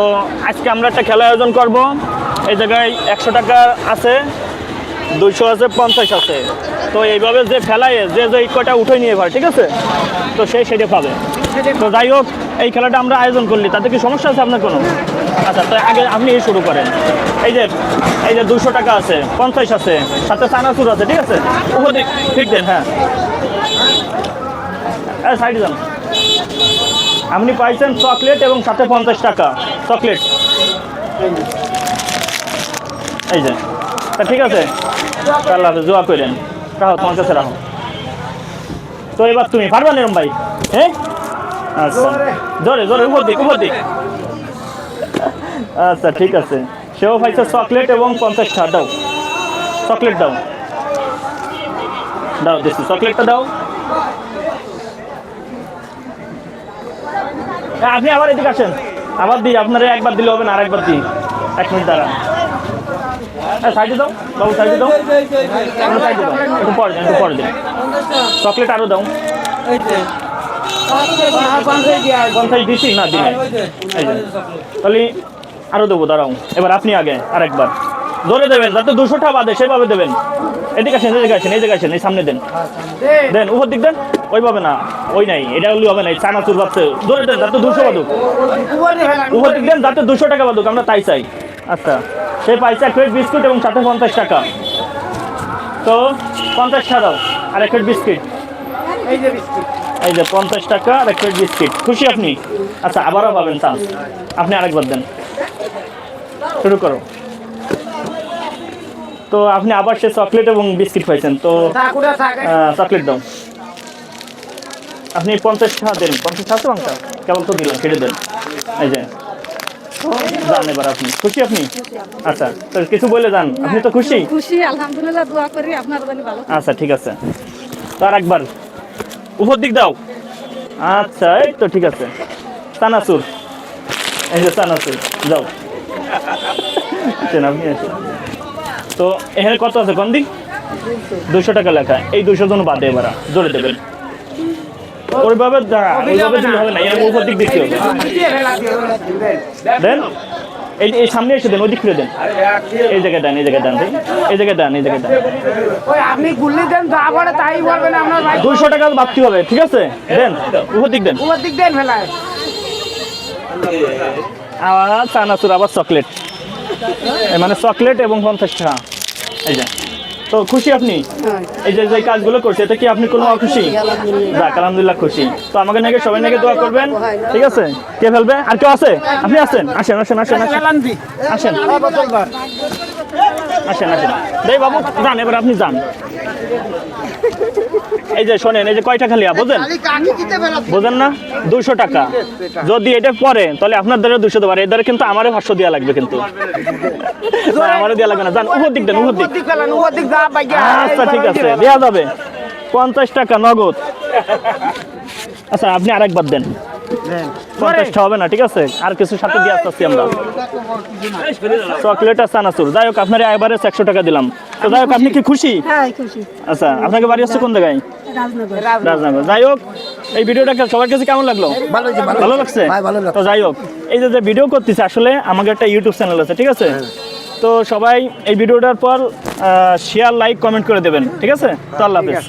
তো আজকে আমরা একটা খেলা আয়োজন করব। এই জায়গায় একশো টাকা আছে, দুইশো আছে, পঞ্চাশ আছে। তো এইভাবে যে ফেলায়, যে যে কটা উঠে নিয়ে পারে ঠিক আছে? তো সেই সেটা পাবে। তো যাই হোক, এই খেলাটা আমরা আয়োজন করলি, তাতে কি সমস্যা আছে আপনার কোনো? আচ্ছা তো আগে আপনি এই শুরু করেন। এই যে এই যে দুশো টাকা আছে, পঞ্চাশ আছে, সাথে চানাচুর আছে, ঠিক আছে? ঠিক দেন হ্যাঁ। হ্যাঁ সাইডে যান। আপনি পাইছেন চকলেট এবং সাথে পঞ্চাশ টাকা। চকলেট। এই যে, তা ঠিক আছে। আল্লাহ দোয়া করেন। রাখো, তোমার কাছে তো এবার তুমি, পারবা নিরম ভাই? হ্যাঁ? আচ্ছা। জোরে জোরে উপর দিক উপর দিক। আচ্ছা ঠিক আছে। সেও পাইছে চকলেট এবং পঞ্চাশ টাকা। দাও। চকলেট দাও। দাও দিচ্ছি চকলেটটা দাও। আপনি আবার এদিকে আসেন। আবার দিই, আপনারা একবার দিলে হবে না আর একবার দিই। এক মিনিট দাঁড়ান। হ্যাঁ সাইডে দাও, বাবু, সাইডে দাও। সাইডে দাও, একটু পরে দিন একটু পরে দিন চকলেট আরও দাও। পঞ্চাশ দিছি? না যে। তাহলে আরও দেবো, দাঁড়াও। এবার আপনি আগে, আরেকবার। ধরে দেবেন, যাতে দুশোটা বাদে সেভাবে দেবেন। এদিকে আসেন এদিকে আসেন, এই জায়গায় আসেন, এই সামনে দেন। দেন, উপর দিক দেন। ওইভাবে না, ওই নাই, এটা হলে হবে না চানাচুর বাচ্চা ধরে দেন, যাতে দুশো বাদুক। উপর দিক দেন, যাতে দুশো টাকা বাদুক, আমরা তাই চাই। আচ্ছা সে পাইছে এক প্লেট বিস্কুট এবং সাথে পঞ্চাশ টাকা। তো, পঞ্চাশ টাকা দাও, আর এক প্লেট বিস্কিট। এই যে পঞ্চাশ টাকা আর এক প্লেট বিস্কিট। খুশি আপনি? আচ্ছা আবারও পাবেন, চান্স। আপনি আরেকবার দেন। শুরু করো। তো আপনি আবার সে চকলেট এবং বিস্কিট পাইছেন তো চকলেট দাও। আপনি পঞ্চাশ টাকা দেন পঞ্চাশ টাকা মাংস। কেবল তো দিলাম কেটে দেন। এই যে যান এবার আপনি। খুশি আপনি? আচ্ছা তো কিছু বলে যান। আপনি তো খুশি? খুশি আলহামদুলিল্লাহ দোয়া করি আপনার জানি ভালো। আচ্ছা ঠিক আছে। তো আর একবার উপর দিক দাও। আচ্ছা এই তো ঠিক আছে। চানাচুর এই যে চানাচুর যাও। আসেন আপনি আসেন। তো এখানে কত আছে কোন দিক? দুশো টাকা লেখা। এই দুশো জন বাদে এবার জোরে দেবেন। ওইভাবে ওইভাবে দিলে হবে না। এরকম উপর দিক দেখতে হবে। দেন এই এই সামনে এসে দেন ওই দিক ফিরে দেন এই জায়গায় দেন এই জায়গায় দেন এই জায়গায় দেন এই জায়গায় দেন। ওই আপনি গুল্লি দেন যা বলে তাই বলবেন আপনার টাকা বাড়তি হবে ঠিক আছে? দেন উপর দিক দেন। উপর দিক দেন ফেলায়। আবার চানাচুর আবার চকলেট। মানে চকলেট এবং পঞ্চাশ টাকা এই যে। তো খুশি আপনি? এই যে যে কাজগুলো করছে, এটা কি আপনি কোনো খুশি যাক, আলহামদুলিল্লাহ খুশি। তো আমাকে নাকি, সবাই নাকি দোয়া করবেন? ঠিক আছে? কে ফেলবে? আর কেউ আছে? আপনি আসেন আসেন আসেন আসেন। আসেন। আসেন আসেন। দেই বাবু, যান, এবার আপনি যান। এই যে শোনেন এই যে কয়টা খালিয়া বোঝেন? বোঝেন না? দুশো টাকা। যদি এটা পরে তাহলে আপনার দ্বারা দুশো দেবার এর দ্বারা কিন্তু আমারও পাঁচশো দেওয়া লাগবে কিন্তু। আমারও দেওয়া লাগবে না। যান উপর দিক। দেন উপর দিক আচ্ছা ঠিক আছে। দেওয়া যাবে। পঞ্চাশ টাকা নগদ। আচ্ছা আপনি আরেকবার দেন। পঞ্চাশটা হবে না ঠিক আছে? আর কিছু সাথে দিয়ে আসতেছি আমরা। চকলেট আর চানাচুর। যাই হোক আপনার একবারে একশো টাকা দিলাম। তো যাই হোক আপনি কি খুশি? হ্যাঁ আচ্ছা আপনাকে বাড়ি হচ্ছে কোন জায়গায়? রাজনগর। যাই হোক এই ভিডিওটা সবার কাছে কেমন লাগল? ভালো লাগছে তো যাই হোক এই যে যে ভিডিও করতেছে আসলে আমাকে একটা ইউটিউব চ্যানেল আছে ঠিক আছে? তো সবাই এই ভিডিওটার পর শেয়ার লাইক কমেন্ট করে দেবেন ঠিক আছে? তো আল্লাহ হাফেজ।